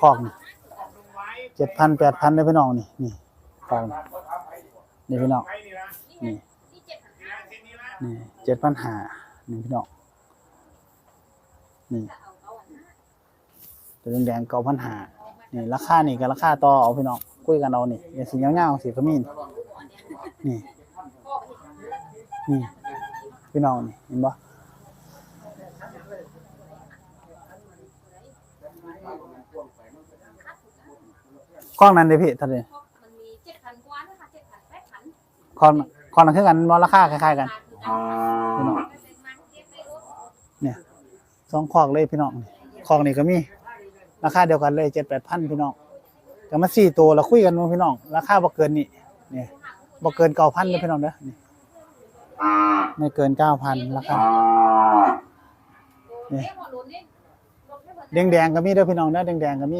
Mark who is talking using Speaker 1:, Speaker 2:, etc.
Speaker 1: คอกนี่เจ็ดพันแปดพันเลยพี่น้องนี่นี่คอกนี่พี่น้องนี่นี่เจ็ดพันหานี่พี่น้องนี่ตัวแดงๆเก้าพันหานี่ราคานี่กับราคาต่อเอาพี่น้องคุยกันเอานี่อย่าสีเงาๆสีขมิ้นนี่นี่พี่น้องนี่เห็นปะ กล้องนั้นเลยพี่เท่าไหร่
Speaker 2: มันมีเจ็ดพันกว่านะคะเจ็ดพันแปดพัน
Speaker 1: คอนคอนนั้นคือกันมอราคาคล้ายๆกันพี่น้องเนี่ยสองคอกเลยพี่น้องคอกนี่ก็มี ราคาเดียวกันเลยเจ็ดแปดพันพี่น้องแต่มาสี่ตัวเราคุยกันว่าพี่น้องราคาบ่เกินนี่เนี่ยบ่เกินเก้าพันเลยพี่น้องเด้อนี่ไม่เกินเก้าพันราคา
Speaker 2: เนี่ย
Speaker 1: แดงๆก็มีเด้อพี่น้องเด้อแดงๆก็มี